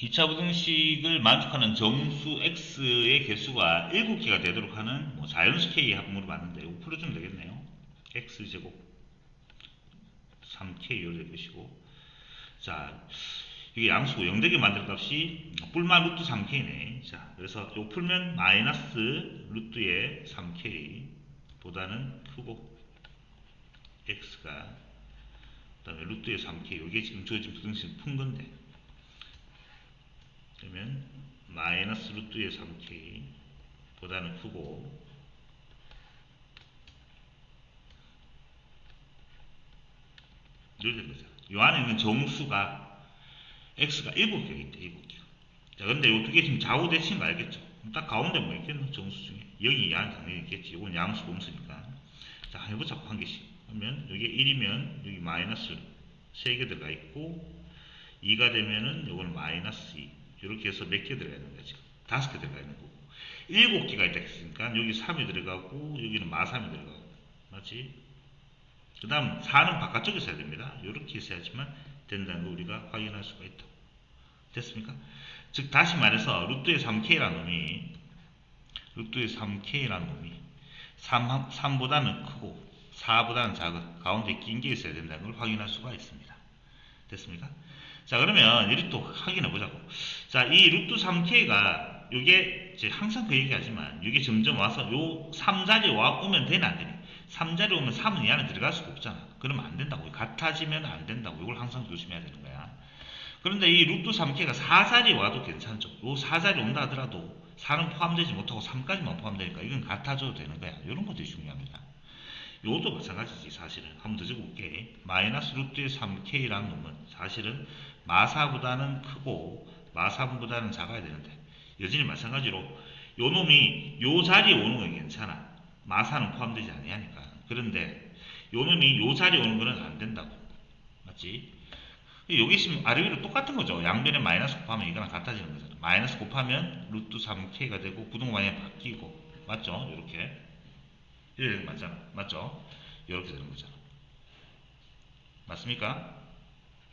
2차 부등식을 만족하는 정수 x의 개수가 7개가 되도록 하는 뭐 자연수 k 물어봤는데 이거 풀어주면 되겠네요. x제곱 3k로 될 것이고 자 이게 양수고 0되게 만들 값이 뿔만 루트 3k네. 자 그래서 이거 풀면 마이너스 루트의 3k 보다는 크고 x가 그 다음에 루트의 3k 이게 지금 주어진 부등식 푼 건데 그러면 마이너스 루트의 3k 보다는 크고 이렇게 된 거죠. 요 안에 있는 정수가 x가 7개가 있대 7개. 자 근데 요 두 개 지금 좌우 대칭 거 알겠죠? 딱 가운데 뭐 있겠노 정수 중에 0이 이 안에 당연히 있겠지. 이건 양수 공수니까. 자 해보자 한 개씩. 그러면 여기 1이면 여기 마이너스 3개 들어가 있고 2가 되면은 요거는 마이너스 2 이렇게 해서 몇 개 들어가 있는 거죠? 다섯 개 들어가 있는 거고 7개가 있다 했으니까 여기 3이 들어가고 여기는 마3이 들어가고 맞지? 그 다음 4는 바깥쪽에 써야 됩니다. 이렇게 써야지만 된다는 거 우리가 확인할 수가 있다. 됐습니까? 즉 다시 말해서 루트의 3k라는 놈이 루트의 3k라는 놈이 3, 3보다는 크고 4보다는 작은 가운데 낀게 있어야 된다는 걸 확인할 수가 있습니다. 됐습니까? 자 그러면 이렇게 또 확인해 보자고. 자이 루트 3k가 이게 이제 항상 그 얘기하지만 이게 점점 와서 요 3자리에 와 오면 되나 안 되니? 3자리에 오면 3은 이 안에 들어갈 수가 없잖아. 그러면 안 된다고. 같아지면 안 된다고. 이걸 항상 조심해야 되는 거야. 그런데 이 루트 3k가 4자리에 와도 괜찮죠. 요 4자리 온다 하더라도 4는 포함되지 못하고 3까지만 포함되니까 이건 같아져도 되는 거야. 이런 것들이 중요합니다. 요것도 마찬가지지 사실은. 한번 더 적어볼게. 마이너스 루트의 3k라는 놈은 사실은 마사보다는 크고 마사보다는 작아야 되는데 여전히 마찬가지로 요 놈이 요 자리에 오는 건 괜찮아. 마사는 포함되지 아니하니까. 그런데 요 놈이 요 자리에 오는 거는 안 된다고. 맞지? 여기 있으면 아래 위로 똑같은 거죠. 양변에 마이너스 곱하면 이거랑 같아지는 거잖아. 마이너스 곱하면 루트 3k가 되고 부동반이 바뀌고. 맞죠? 이렇게 이렇게 되는 거 맞잖아. 맞죠? 이렇게 되는 거잖아. 맞습니까?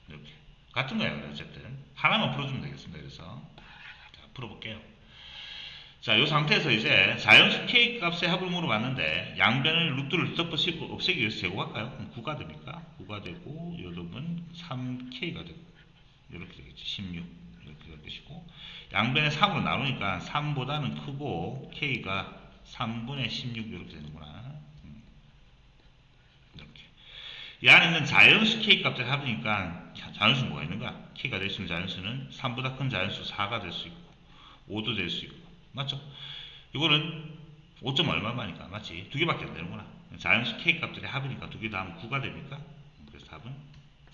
이렇게. 같은 거예요. 어쨌든. 하나만 풀어주면 되겠습니다. 그래서. 자, 풀어볼게요. 자, 이 상태에서 이제 자연수 k 값의 합을 물어봤는데 양변을 루트를 덮어쓰고 없애기 위해서 제곱할까요? 그럼 9가 됩니까? 9가 되고 이 놈은 3k가 되고 이렇게 되겠죠. 16 이렇게 될 것이고 양변에 3으로 나누니까 3보다는 크고 k가 3분의 16 이렇게 되는구나. 음. 이렇게. 이 안에 있는 자연수 k 값들 합이니까 자연수 뭐가 있는가? k가 될 수 있는 자연수는 3보다 큰 자연수 4가 될 수 있고 5도 될 수 있고 맞죠? 이거는 5점 얼마만이니까 맞지? 두 개밖에 안 되는구나. 자연수 k 값들의 합이니까 두 개 다 하면 9가 됩니까? 그래서 답은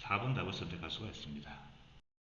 4번 답을 선택할 수가 있습니다.